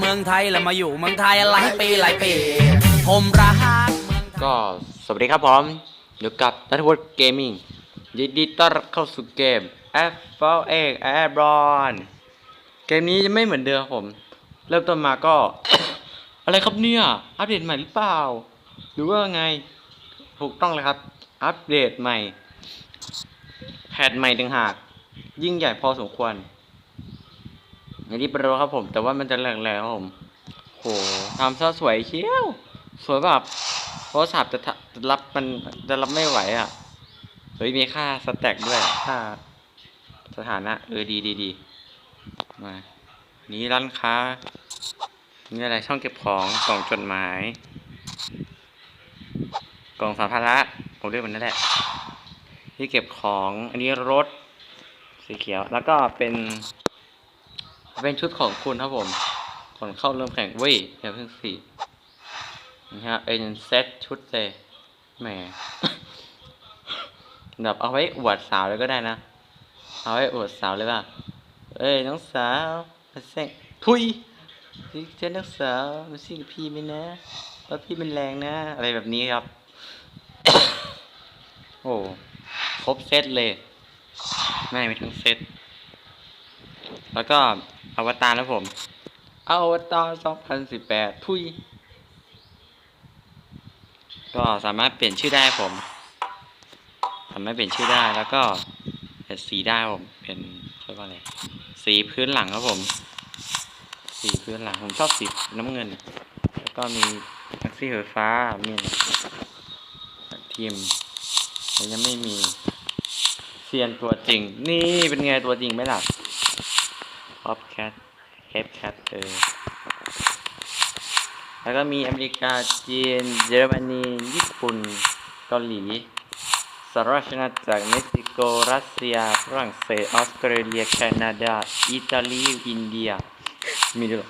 เมืองไทยแล้วมาอยู่เมืองไทยหลายปีหลายปีผมรักเมืองไทยก็สวัสดีครับผมอยู่กับนัทวุฒิเกมมิ่งยินดีต้อนรับเข้าสู่เกม f อ a Airborne เกมนี้จะไม่เหมือนเดิมผม เริ่มต้นมาก็ อะไรครับเนี่ย อัปเดตใหม่หรือเปล่า หรือว่าไงถูกต้องเลยครับ อัปเดตใหม่แพทใหม่ต่างหาก ยิ่งใหญ่พอสมควร อย่างที่เป็นรู้ครับผม แต่ว่ามันจะแหลกๆครับผมโหทำซะสวยเชียว สวยแบบโทรศัพท์จะทะจะรับมันจะรับไม่ไหวอะเฮ้ยมีค่าสแต็กด้วยค่าสถานะ เออดีดีดีมานี่ร้านค้านี่อะไรช่องเก็บของกล่องจดหมายกล่องสัมภาระผมเรียกมันนั่นแหละที่เก็บของ อันนี้รถสีเขียว แล้วก็เป็น เป็นชุดของคุณครับผมก่อนเข้าเริ่มแข่งเว้ยอย่าเพิ่งสินะฮะเป็นเซตชุดเลยแหมแบบเอาไว้อวดสาวเลยก็ได้นะ เอาไว้อวดสาวเลยป่ะเอ้ยน้องสาวมาเซ็งทุยเจ้าน้องสาวมาซิกับพี่ไหมนะว่าพี่เป็นแรงนะ อะไรแบบนี้ครับ โอ้ครบเซตเลยแม่มีทั้งเซตแล้วก็ อวตารนะผม อวตาร2018ทุย ก็สามารถเปลี่ยนชื่อได้ผม สามารถเปลี่ยนชื่อได้แล้วก็เปลี่ยนสีได้ผม เป็นเรียกว่าอะไร สีพื้นหลังครับผม สีพื้นหลังผมชอบสีน้ำเงิน แล้วก็มีแท็กซี่ไฟฟ้า มีทีมแต่ยังไม่มีเซียนตัวจริง นี่เป็นไงตัวจริงไหมล่ะ ออฟแคทเฮฟแคทเออแล้วก็มีอเมริกาจีน เยอรมนี ญี่ปุ่น เกาหลีสหราชอาณาจักรเม็กซิโก รัสเซีย ฝรั่งเศส ออสเตรเลีย แคนาดา อิตาลี อินเดีย มีด้วย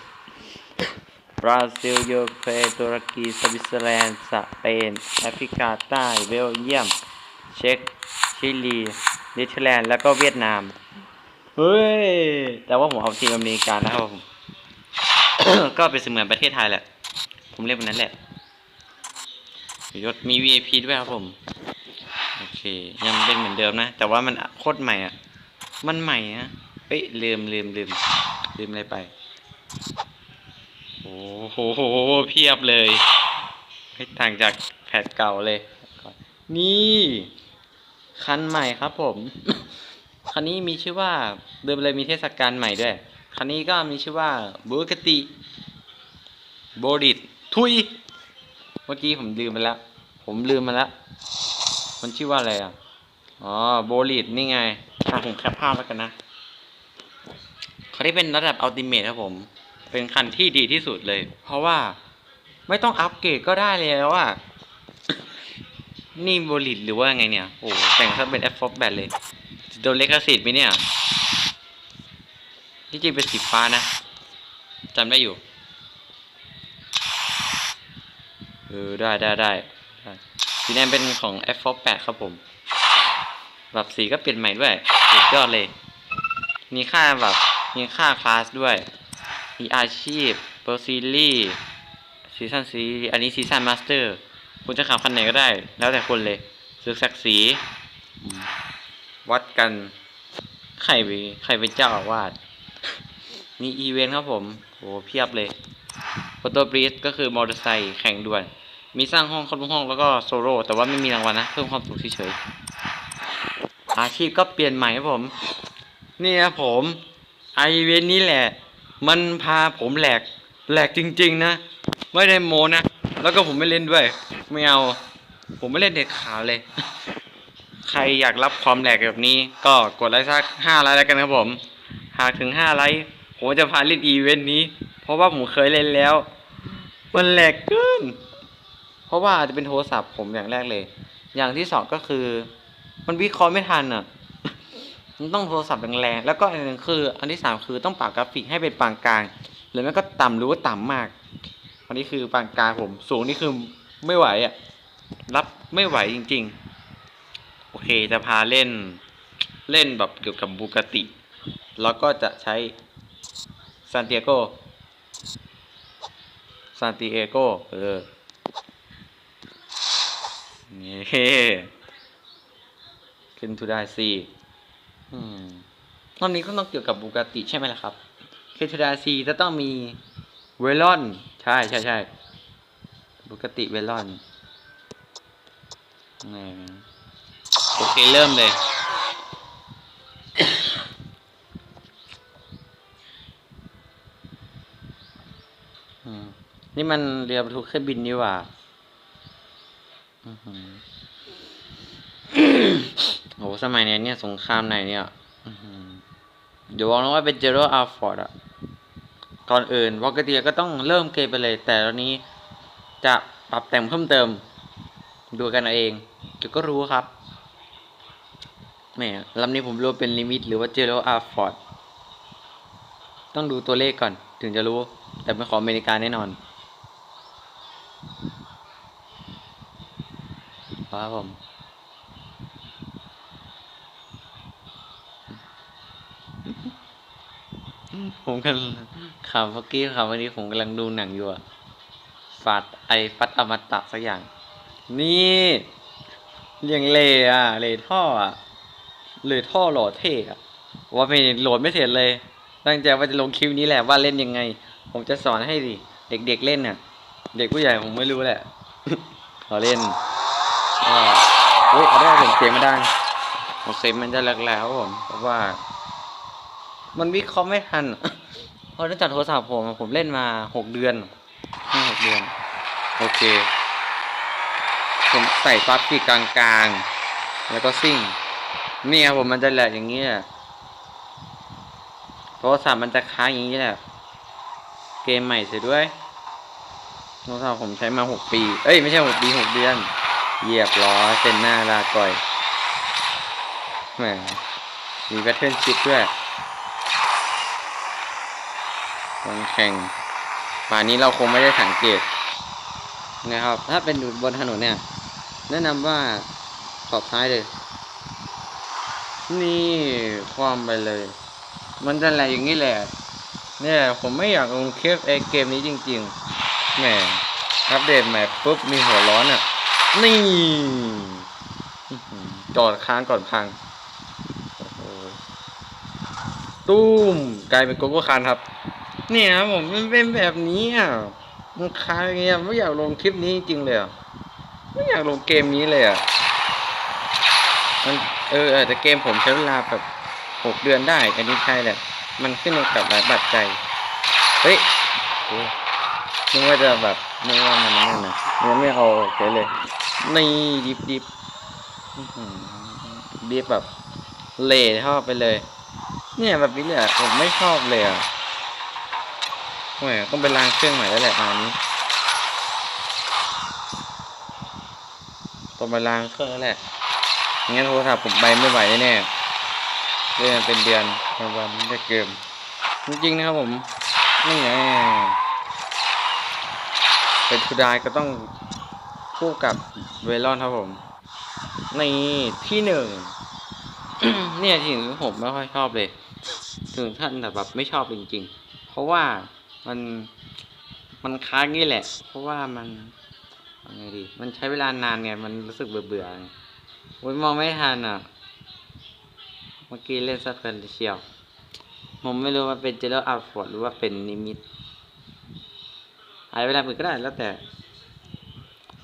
บราซิลยูเครนตุรกี สวิตเซอร์แลนด์ สเปน แอฟริกาใต้ เบลเยียม เช็กชิลี เนเธอร์แลนด์ แล้วก็เวียดนาม เฮ้ย แต่ว่าผมเอาทีมอเมริกานะครับผม ก็เป็นเสมือนประเทศไทยแหละ ผมเรียกมันนั้นแหละยศมี VIP ด้วยครับผม โอเค ยังเป็นเหมือนเดิมนะ แต่ว่ามันโคตรใหม่อะ มันใหม่นะเอ้ยลืมลืมลืมลืมอะไรไป โอ้โหเพียบเลยไม่ต่างจากแพทเก่าเลย นี่ คันใหม่ครับผม คันนี้มีชื่อว่าเดิมเลยมีเทศกาลใหม่ด้วยคันนี้ก็มีชื่อว่าบูกติโบดิตทุย เมื่อกี้ผมลืมไปแล้ว ผมลืมมาแล้ว มันชื่อว่าอะไรอะ อ๋อ โบลิตนี่ไงอะผมแคปภาพแล้วกันนะคันนี้เป็นระดับอัลติเมทครับผม เป็นคันที่ดีที่สุดเลย เพราะว่าไม่ต้องอัปเกรดก็ได้แล้วอะ นี่โบลิตหรือว่าไงเนี่ย โอ้แต่งซะเป็นแอฟฟอร์แบทเลย โดนเลกสิทธิ์ไหมเนี่ยที่จริงเป็นสีฟ้านะจำได้อยู่เออได้ได้ได้สีแดงเป็นของ f 4 8 ครับผม แบบสีก็เปลี่ยนใหม่ด้วยสุดยอดเลย มีค่าแบบมีค่าคลาสด้วย มีอาชีพเปรซีรีซีซันซีอันนี้ซีซันมาสเตอร์ คุณจะขับคันไหนก็ได้ แล้วแต่คนเลยซื้อศักดิ์ศรี วัดกันใครไปใครเป็นเจ้าอาวาสมีอีเวนต์ครับผมโหเพียบเลยโฟโต้บรีสก็คือมอเตอร์ไซค์แข่งด่วน มีสร้างห้องเข้าห้องแล้วก็โซโล่แต่ว่าไม่มีรางวัลนะ เพิ่มความสุขเฉยๆอาชีพก็เปลี่ยนใหม่ครับผม นี่นะผมไอเวนต์นี้แหละ มันพาผมแหลกแหลกจริง ๆ นะ ไม่ได้โมนะ แล้วก็ผมไม่เล่นด้วย ไม่เอา ผมไม่เล่นเด็ดขาดเลย ใครอยากรับความแหลกแบบนี้ ก็กดไลค์สักห้าไลค์แล้วกันครับผม หากถึงห้าไลค์ผมจะพาเล่นอีเวนต์นี้ เพราะว่าผมเคยเล่นแล้ว มันแหลกเกิน เพราะว่าอาจจะเป็นโทรศัพท์ผมอย่างแรกเลย อย่างที่สองก็คือ มันวิเคราะห์ไม่ทันอะ มันต้องโทรศัพท์แรงๆแล้วก็อันหนึงคือ อันที่สามคือต้องปรับกราฟิกให้เป็นปานกลางหรือไม่ก็ต่ำหรือว่าต่ำมากอันนี้คือปานกลางผม สูงนี่คือไม่ไหวอะ รับไม่ไหวจริง ๆ โอเคจะพาเล่นเล่นแบบเกี่ยวกับบูกติ แล้วก็จะใช้ซานเตียโกซานติเอโกเออนี่ขึ้นทูไดาซีอืมรอบนี้ก็ต้องเกี่ยวกับบูกาติใช่ไหมล่ะครับขึ้นทูไดาซีจะต้องมีเวลอน ใช่ใช่ใช่บูกาติเวลอนนี่ เคเริ่มเลยอืมนี่มันเรือบรรทุกเครื่องบินนี่หว่าอื้อหือโหสมัยเนี้ยเนี่ย สงครามไหนเนี่ยเดี๋ยวบอกนะว่าเป็นเจอร์อาร์ฟอร์ดอะก่อนอื่นวอกเกเตียก็ต้องเริ่มเกมไปเลย แต่ตอนนี้จะปรับแต่งเพิ่มเติม ดูกันเอาเองเดี๋ยวก็รู้ครับ แหมลำนี้ผมรู้เป็นลิมิต หรือว่าเจอร์อาร์ฟอร์ดต้องดูตัวเลขก่อน ถึงจะรู้ แต่เป็นของอเมริกาแน่นอนครับผมผมกำลังขำเมื่อกี้ขำวันนี้ผมกำลังดูหนังอยู่อะฟัดไอฟัดอมตะสักอย่าง นี่เรียงเลอะเลท่ออะ เลท่อหล่อเท่อะว่าไม่โหลดไม่เสร็จเลย ตั้งใจว่าจะลงคลิปนี้แหละว่าเล่นยังไง ผมจะสอนให้ดิเด็กๆเล่นน่ะ เด็กผู้ใหญ่ผมไม่รู้แหละขอเล่นก็เฮ้ยเอาได้ผมเสียงไม่ดังผมเสียงมันจะแหลกๆครับผมเพราะว่า มันวิเคราะห์ไม่ทันเพราะเนื่องจากโทรศัพท์ผมผมเล่นมาหกเดือนนี่หกเดือน โอเค ผมใส่ฟับปีกลางๆ แล้วก็ซิ่ง นี่ยผมมันจะแหลกอย่างนี้แหละโทรศัพท์มันจะค้างอย่างนี้แหละเกมใหม่เสียด้วยโทรศัพท์ผมใช้มาหกปี เอ้ยไม่ใช่หกปีหกเดือน เหยียบล้อเซ็นหน้าลาก่อยแหมมีแพทเทิร์นชิปด้วยวันแข่งป่านนี้เราคงไม่ได้สังเกตนะครับ ถ้าเป็นอยู่บนถนนเนี่ย แนะนำว่าขอบซ้ายเลย นี่ความไปเลย มันจะอะไรอย่างนี้แหละ เนี่ย ผมไม่อยากลงคลิปไอเกมนี้จริงๆ แหม อัปเดตใหม่ปุ๊บมีหัวร้อนอะ นี่ จอดค้างก่อนพัง ตุ้ม กลายเป็นโกโก้คานครับ เนี่ยครับผมมันเป็นแบบนี้อะมันค้างอย่างเงี้ยไม่อยากลงคลิปนี้จริงเลยอะ ไม่อยากลงเกมนี้เลยอะ มัน เออแต่เกมผมใช้เวลาแบบหกเดือนได้ อันนี้ใช่แหละ มันขึ้นอยู่กับหลายปัจจัย เฮ้ยนึกว่าจะแบบนึกว่ามันนั่นนะยังไม่เอาเฉยเลยนี่ดิบดิบดิบแบบเละชอบไปเลย เนี่ยแบบนี้เลยอะผมไม่ชอบเลยอะแหมต้องไปล้างเครื่องใหม่แล้วแหละงานนี้ต้องไปล้างเครื่องแล้วแหละ งั้นโทรศัพท์ผมไปไม่ไหวแน่ๆเล่นเป็นเดือนเป็นวันไม่ได้เกมจริงๆนะครับผมนี่ไงเป็นทูดายก็ต้องคู่กับเวลอนครับผมนี่ที่หนึ่งเนี่ยที่ถึงผมไม่ค่อยชอบเลย ถึงท่านแต่แบบไม่ชอบจริง ๆ เพราะว่ามันมันค้างนี่แหละ เพราะว่ามันยังไงดี มันใช้เวลานานไงมันรู้สึกเบื่อเบื่อๆไงโอ้ยมองไม่ทันอะ เมื่อกี้เล่นซับเป็นเชียว ผมไม่รู้ว่าเป็นเจลอร์อัลฟอร์ดหรือว่าเป็นนิมิตหายเวลาอื่นก็ได้แล้วแต่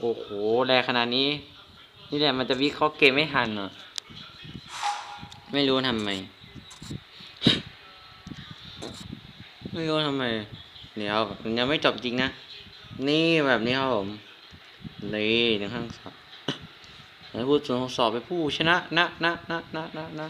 โอ้โหแรงขนาดนี้ นี่แหละมันจะวิเคราะห์เกมไม่ทันเหรอไม่รู้ทำไม ไม่รู้ทำไม เดี๋ยวยังไม่จบจริงนะ นี่แบบนี้ครับผม นี่หนึ่งข้างสอบ ให้ผู้ทดสอบไปนผู้ชนะนะนะนะนะนะนะ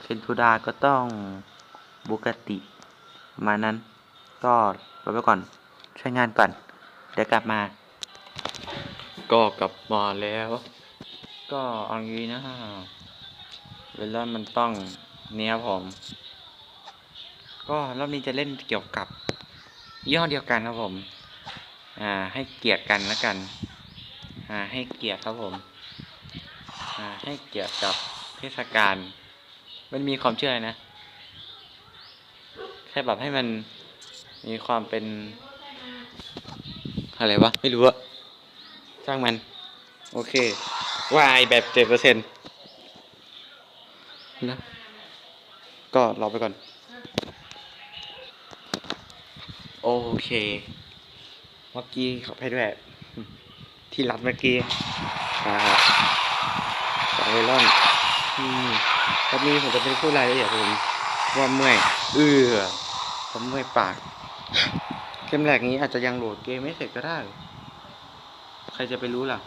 เลคนทูดาก็ต้องบุกติมานั้น ก็รอไปก่อนช่วยงานก่อน เดี๋ยวกลับมา ก็กลับมาแล้ว ก็อังี้นะฮะเวลามันต้องเนี้ยผม ก็รอบนี้จะเล่นเกี่ยวกับย่ห้อเดียวกันครับผม อ่าให้เกียรติกันแล้วกันอ่าให้เกียรติครับผมอ่าให้เกียรติกับเทศกาลมันมีความเชื่ออะไรนะแค่แบบให้มันมีความเป็น อะไรวะ ไม่รู้อะช่างมัน โอเควายแบบเจ็ดเปอร์เซ็นต์นะก็รอไปก่อน โอเค เมื่อกี้ขอให้ด้วย ที่รัดเมื่อกี้อ่าสองเวลอนอืมรอบนี้ผมจะเป็นผู้รายละเอียดผมว่าเมื่อยเอือผมเมื่อยปากเกมแรกนี้อาจจะยังโหลดเกมไม่เสร็จก็ได้ ใครจะไปรู้ล่ะ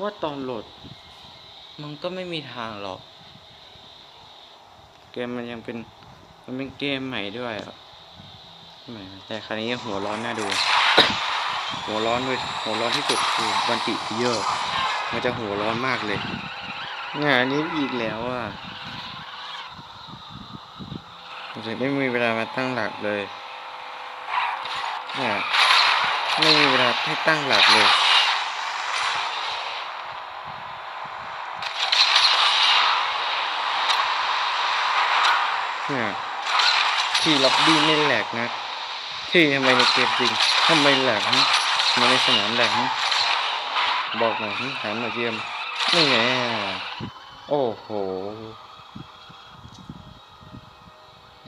ว่าตอนโหลด มันก็ไม่มีทางหรอก เกมมันยังเป็นมันเป็นเกมใหม่ด้วยอะแหมแต่คราวนี้หัวร้อนน่าดู หัวร้อนด้วยหัวร้อนที่สุดคือวันติเยอะมันจะหัวร้อนมากเลย งานนี้อีกแล้วอะผมจะไม่มีเวลามาตั้งหลักเลยเนี่ยไม่มีเวลาให้ตั้งหลักเลยเนี่ยที่ล็อบบี้ไม่แหลกนะ ที่ทำไมในเกมจริงทำไมแหลกนะทำไมในสนามแหลกบอกหน่อยนะถามหน่อยเยี่ยมนี่ไงโอ้โห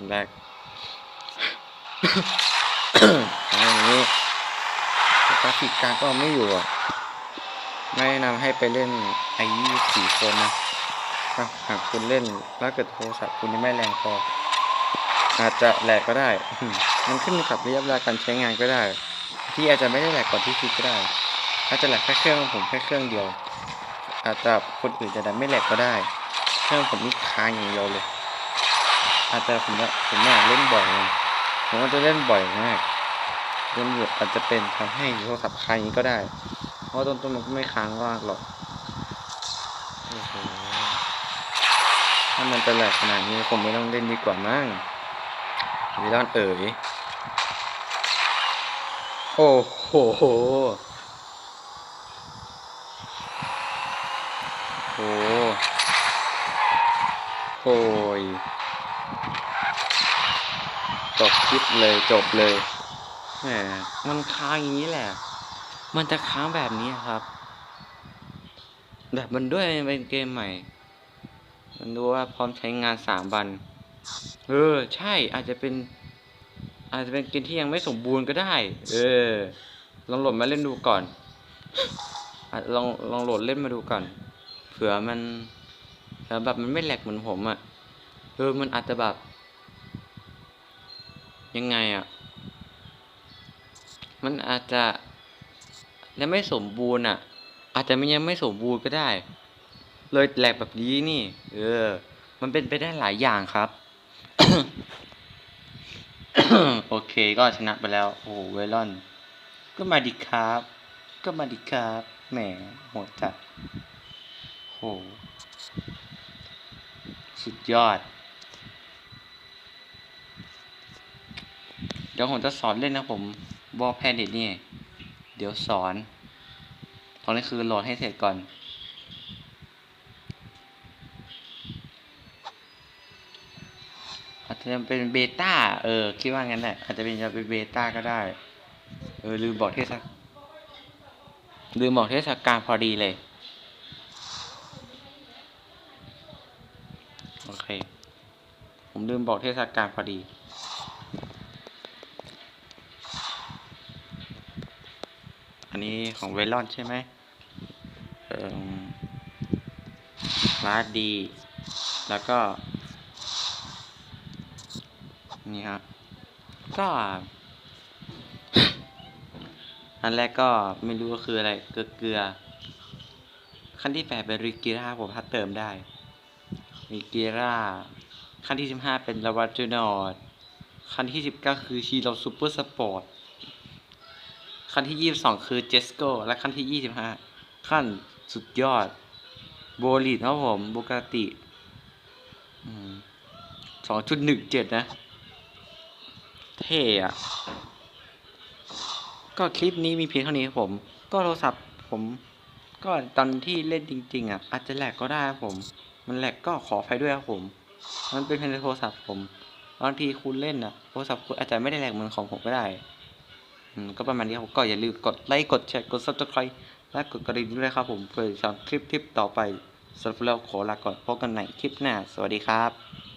แหลกอย่างนี้แต่กราฟิกการก็ไม่อยู่อะไม่แนะนำให้ไปเล่นไอ้ยี่สี่คนนะถ้าหากคุณเล่นแล้วเกิดโทรศัพท์คุณยังไม่แรงพออาจจะแหลกก็ได้ มันขึ้นกับระยะเวลาการใช้งานก็ได้ ที่อาจจะไม่ได้แหลกก่อนที่คิดก็ได้ อาจจะแหลกแค่เครื่องผมแค่เครื่องเดียว อาจจะคนอื่นจะดันไม่แหลกก็ได้ เครื่องผมนี่ค้างอย่างเดียวเลย อาจจะผมเนี่ยผมเนี่ยเล่นบ่อยไงผมก็จะเล่นบ่อยมากเล่นอยู่อาจจะเป็นทำให้โทรศัพท์ค้างอย่างนี้ก็ได้ เพราะต้นต้นมันก็ไม่ค้างมากหรอกถ้ามันจะแหลกขนาดนี้ผมไม่ต้องเล่นดีกว่ามั้งวิลอนเอ๋ย โอ้โหโอ้โอยจบคลิปเลยจบเลยแหมมันค้างอย่างนี้แหละ มันจะค้างแบบนี้ครับ แบบมันด้วยเป็นเกมใหม่ มันดูว่าพร้อมใช้งานสามวัน เออ ใช่อาจจะเป็น อาจจะเป็นเกมที่ยังไม่สมบูรณ์ก็ได้ เออ ลองโหลดมาเล่นดูก่อนอลองลองโหลดเล่นมาดูก่อน เผื่อมันเผื่อแบบมันไม่แหลกเหมือนผมอะ่ะเออมันอาจจะแบบ ยังไงอะ่ะ มันอาจจะยังไม่สมบูรณ์อะ อาจจะไม่ยังไม่สมบูรณ์ก็ได้ เลยแหลกแบบนี้นี่ เออ มันเป็นไปได้หลายอย่างครับ โอเคก็ชนะไปแล้ว โอ้เวลอน ก็มาดิครับ ก็มาดิครับแหมโหดจัดโหสุดยอด เดี๋ยวผมจะสอนเล่นนะผมบอแพนเด็ดนี่ เดี๋ยวสอนตอนนี้คือโหลดให้เสร็จก่อน อา จจะเป็นเบต้าเออคิดว่างั้นแหละอาจจะเป็นจะเป็นเบต้าก็ได้ เออลืมบอกเทศกลืมบอกเทศกาลพอดีเลยโอเค ผมลืมบอกเทศกาลพอดีอันนี้ของเวลอนใช่ไหมเออมาร์ดี แล้วก็ นี่ครับ ก็ อันแรกก็ไม่รู้ว่าคืออะไร เกลือเกลือ ขั้นที่แปดเป็นริกิร่าผมพัดเติมได้ริกิร่า ขั้นที่สิบห้าเป็นลาวาจูนอดขั้นที่สิบเก้าคือชีโรซูเปอร์สปอร์ต ขั้นที่ยี่สิบสองคือเจสโกและขั้นที่ยี่สิบห้าขั้นสุดยอด โบลีดครับผมบูกาติสองจุดหนึ่งเจ็ดนะ เท่อะก็คลิปนี้มีเพียงเท่านี้ครับผม ก็โทรศัพท์ผม ก็ตอนที่เล่นจริง ๆอะอาจจะแหลกก็ได้ครับผม มันแหลกก็ขออภัยด้วยครับผม มันเป็นเพียงโทรศัพท์ผมบางทีคุณเล่นอะโทรศัพท์คุณอาจจะไม่ได้แหลกเหมือนของผมก็ได้อืมก็ประมาณนี้ครับก็อย่าลืมกดไลค์กดแชร์กด subscribe และกดกระดิ่งด้วยครับผมเพื่อจะทำคลิปคลิปต่อไปสำหรับเราขอลาก่อนพบกันใหม่คลิปหน้า สวัสดีครับ